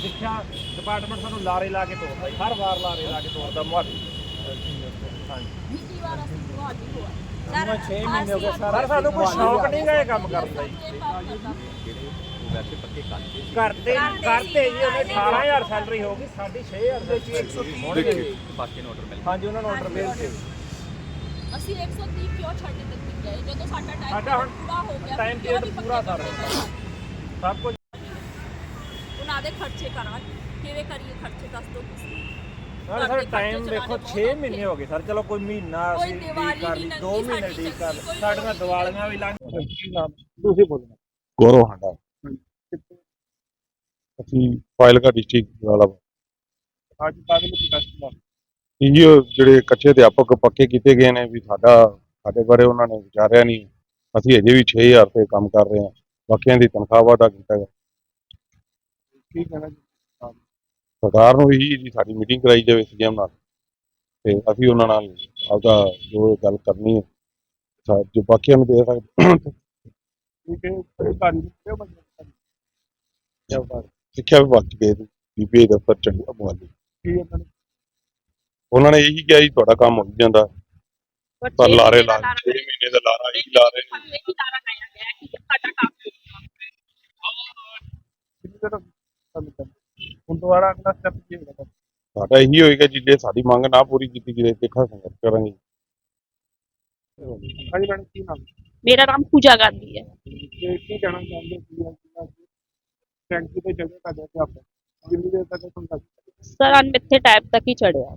ਸਿੱਖਿਆ ਡਿਪਾਰਟਮੈਂਟ ਸਾਨੂੰ ਲਾਰੇ ਲਾ ਕੇ ਤੋਰਦਾ ਜੀ ਹਰ ਵਾਰ ਲਾਰੇ ਲਾ ਕੇ ਤੋਰਦਾ ਮੁਹਾਲੀ। ਹਾਂਜੀ। ਨੀਤੀ ਵਾਲਾ ਸੀ ਤੁਹਾਡੀ ਹੋਆ ਮੈਨੂੰ ਛੇ ਮਹੀਨੇ ਹੋ ਗਏ ਸਰ। ਸਰ ਸਾਨੂੰ ਕੋਈ ਸ਼ੌਕ ਨਹੀਂ ਗਾ ਇਹ ਕੰਮ ਕਰਨ ਦਾ ਜੀ। ਕਰਦੇ ਕਰਦੇ ਜੀ ਉਹਨੇ 18000 ਸੈਲਰੀ ਹੋ ਗਈ ਸਾਡੀ 6000 ਦੇ ਜੀ। 130 ਹੋਣਗੇ ਜੀ। ਹਾਂਜੀ ਉਹਨਾਂ ਨੂੰ ਆਰਡਰ ਮਿਲ ਕੇ ਅਸੀਂ 130 ਕਿਉਂ ਛੱਡ ਦਿੱਤੀ ਗਏ ਜਦੋਂ ਸਾਡਾ ਟਾਈਮ ਸਾਡਾ ਹੁਣ ਪੂਰਾ ਹੋ ਗਿਆ time period ਪੂਰਾ ਪੱਕੇ ਕਰ ਪੱਕੇ ਸਭ ਕੁਝ ਉਹਨਾਂ ਦੇ ਖਰਚੇ ਕਰਾਂਗੇ। ਕਿਵੇਂ ਕਰੀਏ ਖਰਚੇ ਦੱਸ ਦਿਓ ਤੁਸੀਂ। ਸਰ ਸਰ ਟਾਈਮ ਦੇਖੋ 6 ਮਹੀਨੇ ਹੋ ਗਏ। ਸਰ ਚਲੋ ਕੋਈ ਮਹੀਨਾ ਕੋਈ ਅਸੀਂ ਦੀਵਾਲੀ ਡੀਕ ਕਰ ਲਈ ਲੰਘੀ 2 ਮਹੀਨੇ ਸਾਡੀ ਡੀਕ ਕਰ ਲਈ। ਦੀਵਾਲੀਆਂ ਵੀ ਲੰਘ। ਤੁਸੀਂ ਬੋਲਣਾ। ਗੌਰਵ ਹਾਂਡਾ। ਅਸੀਂ ਫਾਇਲਕਾ ਡਿਸਟ੍ਰਿਕਟ ਵਾਲਾ ਅੱਜ ਬਾਅਦ ਵਿੱਚ ਕਸਟਮਰ ਇਹ ਜਿਹੜੇ ਕੱਚੇ ਅਧਿਆਪਕ ਪੱਕੇ ਕੀਤੇ ਗਏ ਨੇ ਵੀ ਸਾਡਾ ਸਾਡੇ ਬਾਰੇ ਉਹਨਾਂ ਨੇ ਵਿਚਾਰਿਆ ਨਹੀਂ। ਅਸੀਂ ਅਜੇ ਵੀ 6000 ਤੇ ਕੰਮ ਕਰ ਰਹੇ ਹਾਂ। ਬਾਕੀਆਂ ਦੀ ਤਨਖਾਹ ਵਾਧਾ ਕੀਤਾ ਗਿਆ ਕੀ ਕਹਿਣਾ ਜੀ? ਸਰਕਾਰ ਨੂੰ ਇਹੀ ਜੀ ਸਾਡੀ ਮੀਟਿੰਗ ਕਰਾਈ ਜਾਵੇ ਸੀਐਮ ਨਾਲ। ਤੇ ਅਸੀਂ ਉਹਨਾਂ ਨਾਲ ਆਪਦਾ ਜੋ ਗੱਲ ਕਰਨੀ ਹੈ ਸਾ- ਜੋ ਬਾਕੀਆਂ ਨੂੰ ਦੇ ਸਕਦੇ। ਠੀਕ ਹੈ ਸਿੱਖਿਆ ਵਿਭਾਗ ਗਏ ਬੀਬੀਏ ਦਫ਼ਤਰ ਚੰਡੀਗੜ੍ਹ ਮੁਹਾਲੀ ਕੀ ਉਹਨਾਂ ਨੇ? ਉਹਨਾਂ ਨੇ ਇਹੀ ਕਿਹਾ ਜੀ ਤੁਹਾਡਾ ਕੰਮ ਹੋ ਜਾਂਦਾ। ਪਰ ਲਾਰੇ ਲਾ 6 ਮਹੀਨੇ ਦਾ ਲਾਰਾ ਹੀ ਲਾ ਰਹੇ ਨੇ। ਇਹੀ ਤਾਰਾ ਲਾਇਆ ਗਿਆ ਕਿ ਸਾਡਾ ਕੰਮ ਕਿੰਨੀ ਦੇਰ ਕੰਮ ਕਰਦੇ ਹੁਣ ਦੁਬਾਰਾ ਅਗਲਾ ਸਟੈਪ ਕੀ ਹੋਏਗਾ ਸਾਡਾ ਇਹੀ ਹੋਏਗਾ ਜੀ ਜੇ ਸਾਡੀ ਮੰਗ ਨਾ ਪੂਰੀ ਕੀਤੀ ਗਈ ਤੇ ਖਾ ਸੰਘਰਸ਼ ਕਰਾਂਗੇ। ਹਾਂਜੀ ਮੈਡਮ ਕੀ ਨਾਮ? ਮੇਰਾ ਨਾਮ ਪੂਜਾ ਗਾਂਧੀ ਹੈ। ਤੇ ਕੀ ਕਹਿਣਾ ਚਾਹੁੰਦੇ ਸੀ ਟੈਂਕੀ ਤੇ ਚੱਲੇ ਕਰਦੇ ਤੇ ਆਪਾਂ? ਜਿੰਨੀ ਦੇਰ ਤੱਕ ਤੁਹਾਨੂੰ ਦੱਸ ਸਰ ਅਨਮਿੱਥੇ ਟਾਈਮ ਤੱਕ ਹੀ ਚੜਿਆ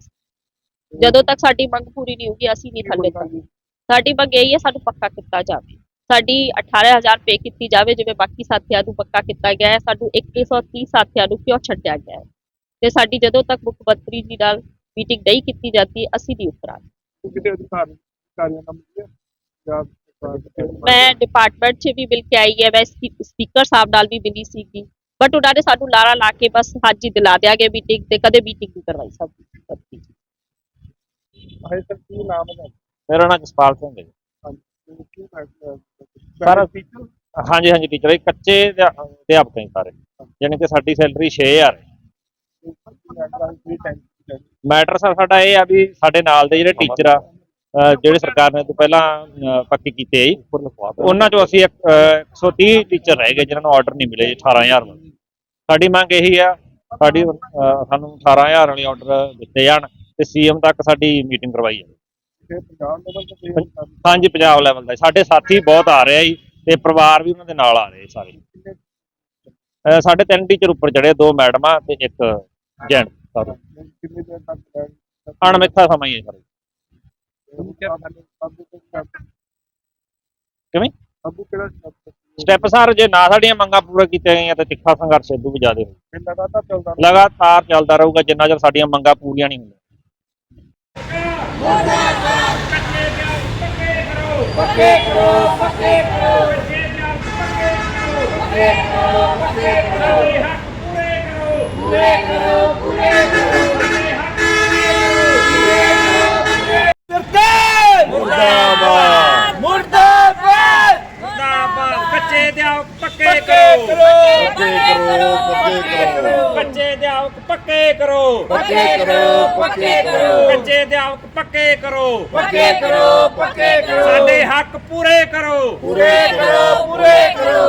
ਜਦੋਂ ਤੱਕ ਸਾਡੀ ਮੰਗ ਪੂਰੀ ਨਹੀਂ ਹੋਊਗੀ ਅਸੀਂ ਨਹੀਂ ਥੱਲੇ ਤਾਂ ਸਾਡੀ ਮੰਗ ਇਹ ਹੈ ਸਾਨੂੰ ਪੱਕਾ ਕੀਤਾ ਜਾਵੇ। ਸਾਡੀ 18000 ਪੇ ਕੀਤੀ ਜਾਵੇ ਜਿਵੇਂ ਬਾਕੀ ਸਾਥੀਆਂ ਨੂੰ ਪੱਕਾ ਕੀਤਾ ਗਿਆ ਹੈ ਸਾਨੂੰ 130 ਸਾਥੀਆਂ ਨੂੰ ਕਿਉਂ ਛੱਡਿਆ ਗਿਆ ਹੈ? ਤੇ ਸਾਡੀ ਜਦੋਂ ਤੱਕ ਮੁੱਖ ਮੰਤਰੀ ਜੀ ਨਾਲ ਮੀਟਿੰਗ ਨਹੀਂ ਕੀਤੀ ਜਾਂਦੀ ਅਸੀਂ ਨਹੀਂ ਉਤਰਾਂਗੇ। ਕਿਤੇ ਅਧਿਕਾਰੀ ਮੈਂ ਡਿਪਾਰਟਮੈਂਟ 'ਚ ਵੀ ਮਿਲ ਕੇ ਆਈ ਹੈ ਮੈਂ ਸਪੀਕਰ ਸਾਹਿਬ ਨਾਲ ਵੀ ਮਿਲੀ ਸੀਗੀ। ਬਟ ਉਹਨਾਂ ਨੇ ਸਾਨੂੰ ਲਾਰਾ ਲਾ ਕੇ ਬਸ ਹਾਜੀ ਦਿਲਾ ਦਿਆਗੇ ਮੀਟਿੰਗ ਤੇ ਕਦੇ ਮੀਟਿੰਗ ਨਹੀਂ ਕਰਵਾਈ ਨਾਮ ਹੈ? ਮੇਰਾ ਨਾਮ ਜਸਪਾਲ ਸਿੰਘ ਹੈ ਸਰ, ਟੀਚਰ ਹਾਂਜੀ ਹਾਂਜੀ ਟੀਚਰ ਇਹ ਕੱਚੇ ਅਧਿਆ- ਅਧਿਆਪਕ ਹੀ ਸਾਰੇ। ਯਾਨੀ ਕਿ ਸਾਡੀ ਸੈਲਰੀ 6000 ਹੈ। ਮੈਟਰ ਸਰ ਸਾਡਾ ਇਹ ਆ ਵੀ ਸਾਡੇ ਨਾਲ ਦੇ ਜਿਹੜੇ ਟੀਚਰ ਆ ਜਿਹੜੇ ਸਰਕਾਰ ਨੇ ਤੋਂ ਪਹਿਲਾਂ ਪੱਕੇ ਕੀਤੇ ਆ ਉਹਨਾਂ ਚੋਂ ਅਸੀਂ ਇੱਕ, ਅਹ 130 ਟੀਚਰ ਰਹਿ ਗਏ ਜਿਨ੍ਹਾਂ ਨੂੰ ਆਰਡਰ ਨਹੀਂ ਮਿਲੇ ਜੀ 18000 ਵਾਲੇ। ਸਾਡੀ ਮੰਗ ਇਹੀ ਆ ਸਾਡੀ ਸਾਨੂੰ 18000 ਵਾਲੇ ਆਰਡਰ ਦਿੱਤੇ ਜਾਣ ਤੇ ਸੀਐਮ ਤੱਕ ਸਾਡੀ ਮੀਟਿੰਗ ਕਰਵਾਈ ਜਾਵੇ। ਤੇ ਪੰਜਾਬ ਲੈਵਲ ਤੇ ਫਿਰ ਹਾਂਜੀ ਪੰਜਾਬ ਲੈਵਲ ਦਾ ਸਾਡੇ ਸਾਥੀ ਬਹੁਤ ਆ ਰਹੇ ਆ ਜੀ ਤੇ ਪਰਿਵਾਰ ਵੀ ਉਹਨਾਂ ਦੇ ਨਾਲ ਆ ਰਹੇ ਸਾਰੇ। ਅਹ ਸਾਡੇ ਤਿੰਨ ਟੀਚਰ ਉੱਪਰ ਚੜੇ ਦੋ ਮੈਡਮਾਂ ਤੇ ਇੱਕ ਜੈਂਟ ਸਰ। ਕਿੰਨੀ ਦੇਰ ਤੱਕ ਅਣਮਿੱਥਾ ਸਮਾਂ ਹੀ ਹੈ ਸਰ। ਕਿਵੇਂ? ਅਬੂ ਕਿਹੜਾ ਸਟੈਪ ਸਰ ਜੇ ਨਾ ਸਾਡੀਆਂ ਮੰਗਾਂ ਪੂਰਾ ਕੀਤੀਆਂ ਗਈਆਂ ਤਾਂ ਤਿੱਖਾ ਸੰਘਰਸ਼ ਇਦੋਂ ਵੀ ਜ਼ਿਆਦਾ ਹੋਊ। ਫਿਰ ਲਗਾਤਾਰ ਚੱਲਦਾ ਲਗਾਤਾਰ ਚੱਲਦਾ ਰਹੂਗਾ ਜਿੰਨਾ ਚਿਰ ਸਾਡੀਆਂ ਮੰਗਾਂ ਪੂਰੀਆਂ ਨਹੀਂ ਹੁੰਦੀਆਂ ਮੁਰਦਾਬਾਦ! ਮੁਰਦਾਬਾਦ। ਕੱਚੇ ਦਿਆਓ ਪੱਕੇ ਕਰੋ। ਪੱਕੇ ਕਰੋ ਪੱਕੇ ਕਰੋ। ਕੱਚੇ ਦਿਆਓ ਪੱਕੇ ਕਰੋ। ਪੱਕੇ ਕਰੋ ਪੱਕੇ ਕਰੋ। ਕੱਚੇ ਦਿਆਓ ਪੱਕੇ ਕਰੋ। ਪੱਕੇ ਕਰੋ ਪੱਕੇ ਕਰੋ। ਸਾਡੇ ਹੱਕ ਪੂਰੇ ਕਰੋ ਪੂਰੇ ਕਰੋ ਪੂਰੇ ਕਰੋ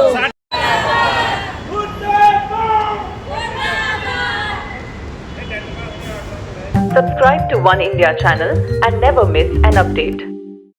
Subscribe to One India channel and never miss an update.